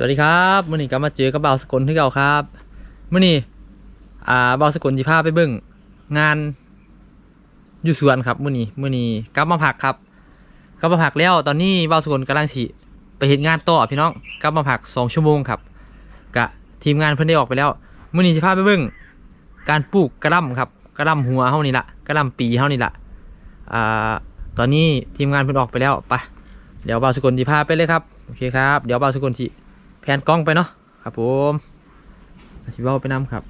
สวัสดีครับมื่อนี้ก็มาเจอกับเบาสกลที่เก่าครับมื่อนี้อ่าเบาสกลจีพาไปเบิ่งงานอยู่สวนครับมื่อนี้มื่อนี้กลับมาผักครับกลับมาผักแล้วตอนนี้เบาสกลกำลังสิไปเห็นงานต่อพี่น้องกลับมาผักสองชั่วโมงครับกะทีมงานเพิ่นได้ออกไปแล้วมื่อนี้จะพาไปเบิ่งการปลูกกระลำครับกระลำหัวเฮานี่ละกระลำปีเฮานี่ละอ่าตอนนี้ทีมงานเพิ่นออกไปแล้วไปเดี๋ยวเบาสกลจีพาไปเลยครับโอเคครับเดี๋ยวเบาสกลจี ผนกล้องไปเนาะครับผมอาชิเบ้าไปน้ำครับ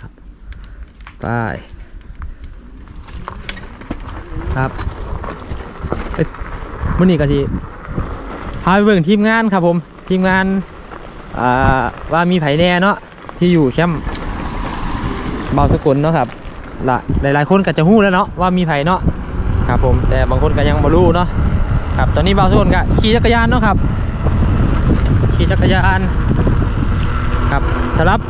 ครับไปครับเมื่อนี้ก็ทีพาไปเบิ่งทีมงานครับผมทีมงานอ่าว่ามีไผแน่เนาะที่อยู่แคมป์เบาสกุลเนาะครับหละหลายคนก็จะหู้แล้วเนาะว่ามีไผเนาะครับผมแต่บางคนก็ยังไม่รู้เนาะครับตอนนี้เบาสกุลก็ขี่จักรยานเนาะครับ จักรยานครับสำหรับ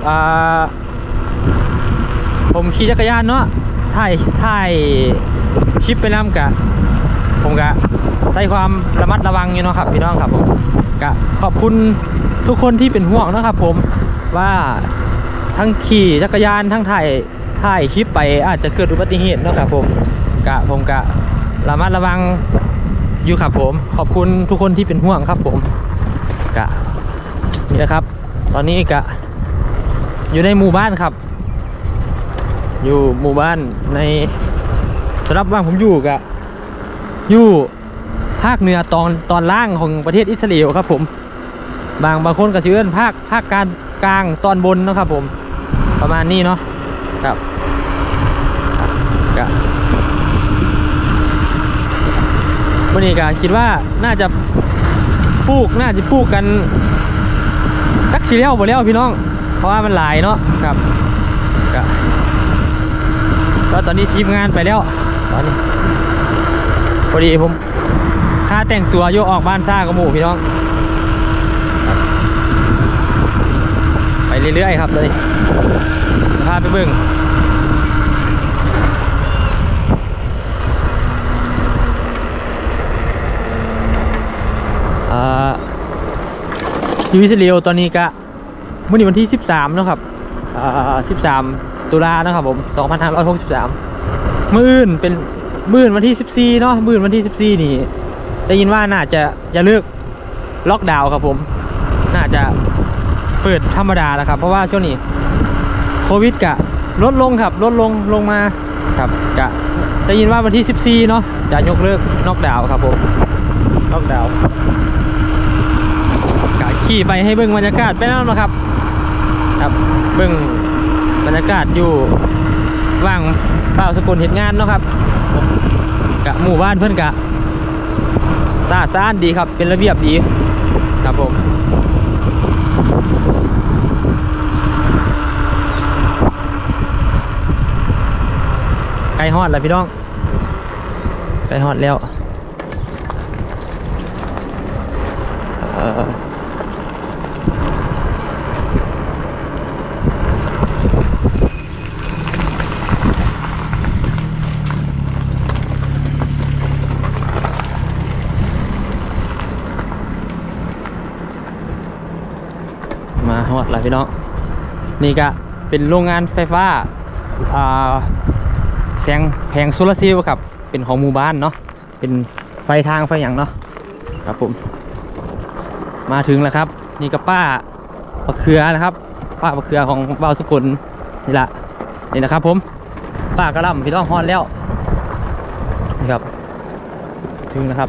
ผมขี่จักรยานเนาะถ่ายถ่ายคลิปไปน้ำกะผมกะใส่ความระมัดระวังอยู่เนาะครับพี่น้องครับผมกะขอบคุณทุกคนที่เป็นห่วงเนาะครับผมว่าทั้งขี่จักรยานทั้งถ่ายถ่ายคลิปไปอาจจะเกิดอุบัติเหตุเนาะครับผมกะผมกะระมัดระวังอยู่ครับผม ขอบคุณทุกคนที่เป็นห่วงครับผมกะ นี่นะครับ ตอนนี้กะอยู่ในหมู่บ้านครับ อยู่หมู่บ้านในสำหรับบ้านผมอยู่กะอยู่ภาคเหนือตอนตอนล่างของประเทศอิสราเอลครับ ผม บางบางคนก็ชื่อภาคภาคกลางกลางตอนบนนะครับ ผม ประมาณนี้เนาะครับกะวันนี้ก็คิดว่าน่าจะปลูกน่าจะปลูกกัน จักสีเลี้ยวบ่เลี้ยวพี่น้อง เพราะว่ามันหลายเนาะครับก็ก็ตอนนี้ทีมงานไปแล้วตอนนี้พอดีผมค่าแต่งตัวโยกออกบ้านซ่ากับหมู่พี่น้อง ไปเรื่อยๆครับเลยพาไปเบิ่ง ทีวิสเรียวตอนนี้ก็มื่อนี้วันที่ 13นะครับอ่า13 ตุลานะครับผม 2563มื่นเป็นมื่นวันที่ 14เนาะมื่นวันที่ 14 นี่ได้ยินว่าน่าจะจะเลิกล็อกดาวน์ครับผม น่าจะเปิดธรรมดาแล้วครับ เพราะว่าช่วงนี้โควิดกะลดลงครับลดลงลงมาครับกะได้ยินว่าวันที่ 14 เนาะจะยกเลิกน็อกดาวน์ครับผมน็อกดาวน์ ขี่ไปให้เบิ่งบรรยากาศไปแล้วนะครับ ครับเบิ่งบรรยากาศอยู่ว่างเปล่าสกุลเหตุงานเนาะครับกะหมู่บ้านเพื่อนกะสะอาดสะอ้านดีครับ เป็นระเบียบดีครับผมใกล้ฮอดแล้วพี่น้องใกล้ฮอดแล้ว เอ่อ ฮอดแล้วพี่น้องนี่ก็เป็นโรงงานไฟฟ้าอ่าแสงแผงโซลาร์เซลล์ครับ เป็นของหมู่บ้านเนาะเป็นไฟทางไฟอย่างเนาะครับผม มาถึงแล้วครับ นี่ก็ป้าปะเขือนะครับ ป้าปะเขือของเบาสกุลนี่ละนี่นะครับ ผมป้ากระลำพี่ต้องฮอดแล้วนี่ครับ ถึงนะครับ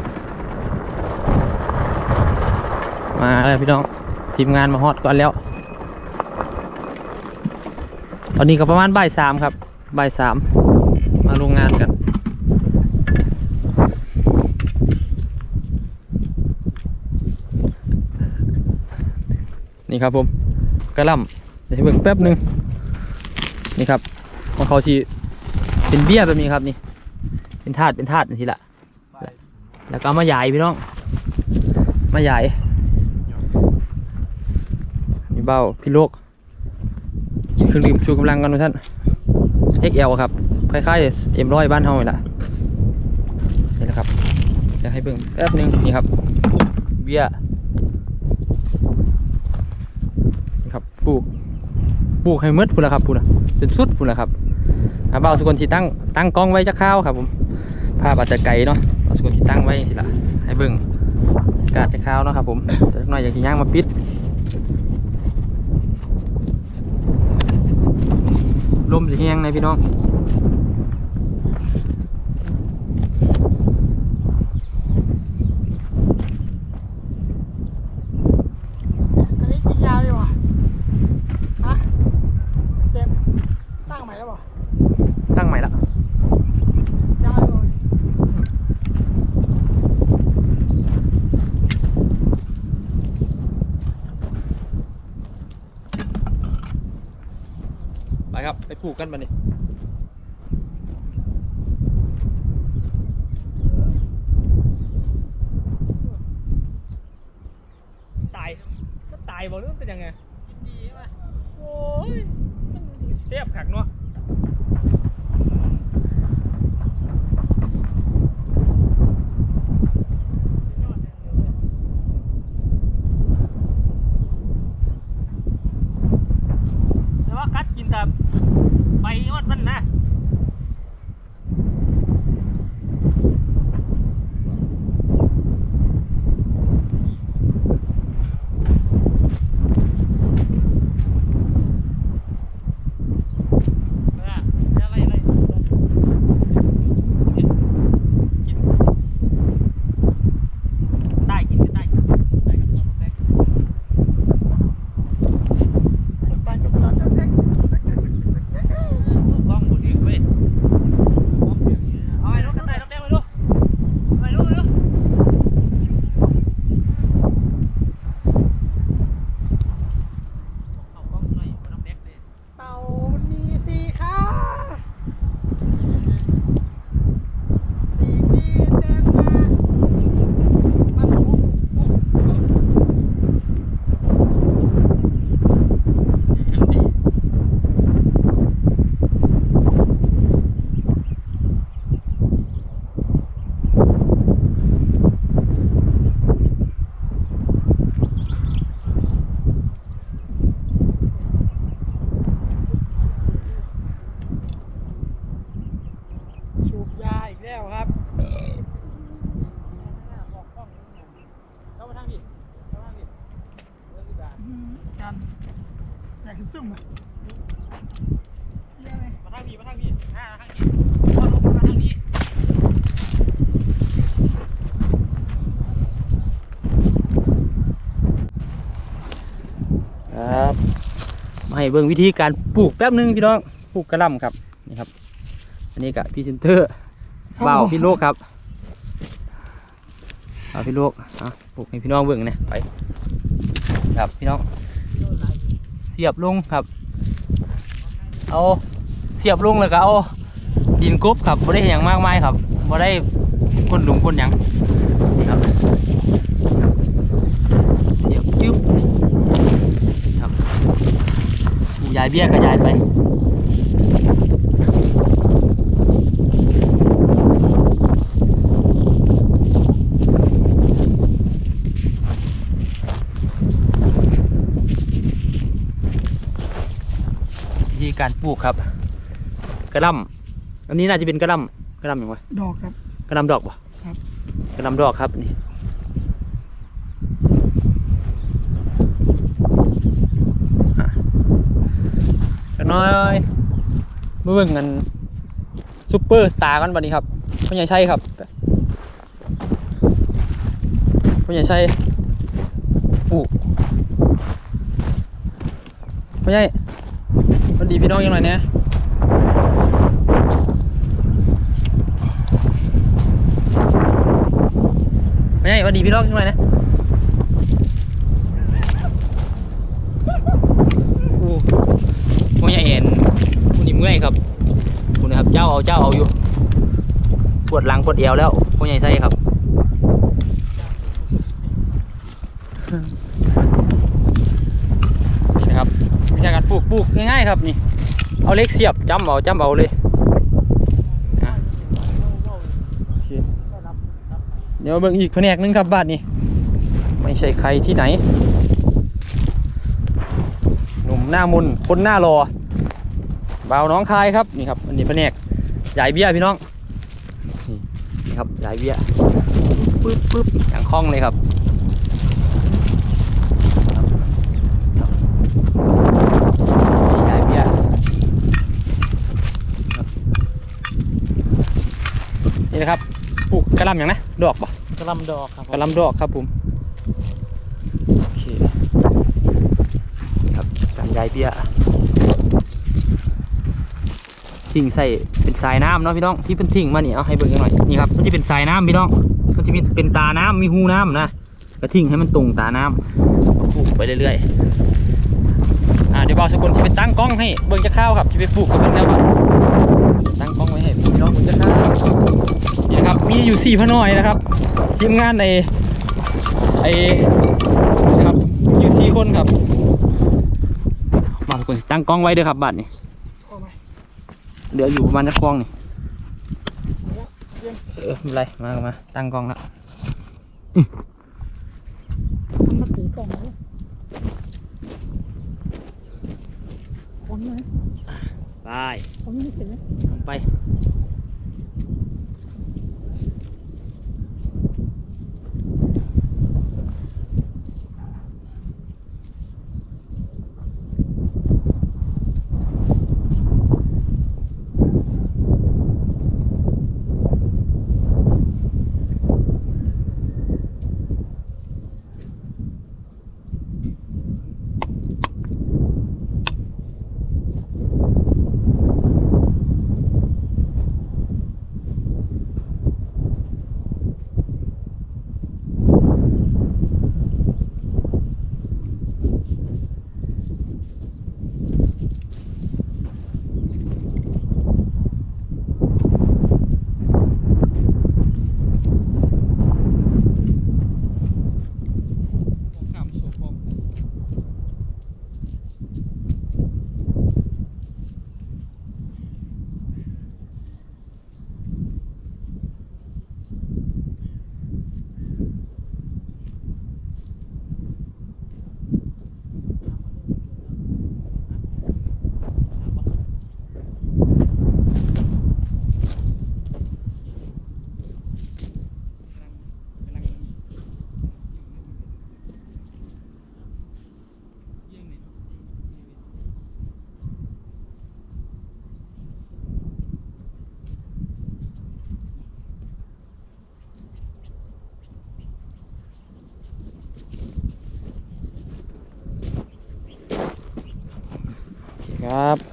มาแล้วพี่น้องทีมงานมาฮอดก่อนแล้ว ตอนนี้ก็ประมาณบ่ายสามครับบ่ายสามมาโรงงานกัน นี่ครับผมกระลำเดี๋ยวให้เบิ่งแป๊บหนึงนี่ครับของเขาชีเป็นเบี้ยแบบนี้ครับนี่ เป็นถาดเป็นถาดนี่ละแล้วก็มาใหญ่พี่น้อง มาใหญ่นี่เบ้าพี่โลกกิน เครื่องดื่มชูกำลังกันทุกท่าน XL ครับคล้ายๆเอ็มร้อยบ้านเฮาเลยล่ะนี่แหละครับจะให้เบิ่งแป๊บนึงนี่ครับเบียนี่คร์ปลูกปลูกให้มืดพุ่นละครับพุ่นละจนสุดพุ่นละครับอาเบาสุกนที่ตั้งตั้งกล้องไว้จะข้าวครับผมภาพอาจจะไกลเนาะเอาสุกนที่ตั้งไว้สิละให้เบิ่งอากาศจะข้าวเนาะครับผมเด็กหน่อยอยากกินย่างมาปิด ลมจะแห้งนะพี่น้อง อันนี้กินยาดีกว่าฮะเต็มตั้งใหม่แล้วเปล่า ตั้งใหม่ละ ยาดีกว่า ไปครับ ไปปลูกกันมาเนี่ยายก็ตายบอกเรื่องเป็นยังไง กินดีใช่ไหม โอ้ยมันเสียบขักเนาะ ยอดอย่างเดียวเลย แต่ว่า กับไปยอดมันนะ อะไรอะไรได้กินก็ได้ได้ครับเราแพ็ค กับตันกับตันกับแท็ก กล้องหมดอีกเว้ยกล้องถึงเอาไอ้รถกันได้รถแดงไปดูไปดูไปดูเอากล้องหน่อยมันน้ำแดงเลย เต่ามันมีสี่ขาดีดีเดินมามันโอ้โห สูบยาอีกแล้วครับ เข้ามาทางพี่เข้ามาทางพี่เรื่องที่บ้าน จันอยากกินซุ่มอะเยอะไหม มาทางพี่มาทางพี่อ่าทางพี่พอลงมาทางนี้ครับมา ให้เบิ่งวิธีการปลูกแป๊บหนึงพี่น้องปลูกกระหลำครับนี่ครับ อันนี้กับพี่เซนเตอร์เบาวพี่โลกครับเอาพี่โลกเอาปลูกให้พี่น้องเบิ่งเนี่ยไปครับพี่น้อง เสียบลงครับ เอาเสียบลงแล้วก็เอาดินกบครับบ่ได้หยังมากมายครับบ่ได้คนหลุมคนหยังนี่ครับเสียบจึ๊บนี่ครับผู้ ยายเบี้ยก็ยายไปวิธีการปลูกครับ กระหลำอันนี้น่าจะเป็นกระหลำกระหลำอย่างไรดอกครับ กระหลำดอกป่ะครับ กระหลำดอกครับนี่อะก็ น้อยเมื่อเบิ่งกันซุปเปอร์ตาร์กันบันนี้ครับพ่อใหญ่ใช่ครับพ่อใหญ่ใช่ปลูกพ่อใหญ่วัสดีพี่น้องยังไงเนี่ยไม่ใช่วันดีพี่น้องขึ้นมานะโอ้ไม่ใช่เห็นคุณนี่เมื่อยครับคุณนะครับ เจ้าเอาอยู่ปวดหลังปวดเอวแล้วพวกใหญ่ใช่ครับนี่นะครับวิธีการปลูกปลูกง่ายๆครับนี่ เอาเล็กเสียบจ้ำเอาจ้ำเอาเลยเดี๋ยวเบิ่งอีกแผนกหนึงครับบ้านนี้ ไม่ใช่ใครที่ไหนโนนุ่มหน้ามุนคนหน้ารอบ่าวน้องคายครับนี่ครับอันนี้แผนก ยายเบี้ยพี่น้องนี่นี่ครับยายเบี้ยปึ๊บปึ๊บอย่างคล่องเลยครับครับนี่ยายเบี้ยครับนี่นะครับปลูกกระหลำอย่างนะดอกปะกระลำดอกครับกระหลำดอกครับผมโอเคครับการยายเบี้ย ทิ้งใส่เป็นสายน้ำเนาะพี่น้องที่เป็นทิ้งมาเนี่ยเอาให้เบิ่งกันหน่อยนี่ครับมันจะเป็นสายน้ำพี่น้องมันจะมีเป็นตาน้ำมีหูน้ำนะก็ทิ้งให้มันตรงตาน้ำปลูกไปเรื่อยๆอ่าเดี๋ยวบอกสกุลจะไปตั้งกล้องให้เบิ่งจะข้าวครับจะไปปลูกกับเบิ่แล้วครับตั้งกล้องไว้ให้พี่น้องเบิ่งจะข้าวนี่นะครับมีอยู่สี่พน้อยนะครับทีมงานในไอ้นะครับอยู่สี่คนครับมาทุกคนตั้งกล้องไว้เด้อครับบัตรนี่ เข้าไหมเดี๋ยวอยู่ประมาณนักกล้องนี่เตรียมเออไม่เป็นไรมามาตั้งกล้องแล้วมันมาถือกล่องเลยคนไหมไปคนนี้เห็นไหมไป ครับ